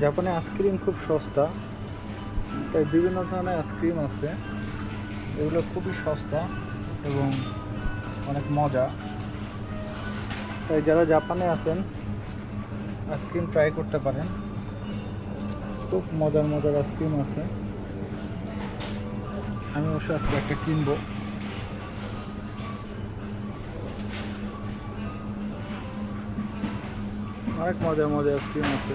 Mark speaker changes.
Speaker 1: জাপানে আইসক্রিম খুব সস্তা, তাই বিভিন্ন ধরনের আইসক্রিম আছে। এগুলো খুবই সস্তা এবং অনেক মজা। তাই যারা জাপানে আছেন, আইসক্রিম ট্রাই করতে পারেন। খুব মজার মজার আইসক্রিম আছে। আমি অবশ্য আজকে একটা কিনবো। অনেক মজার মজার আইসক্রিম আছে।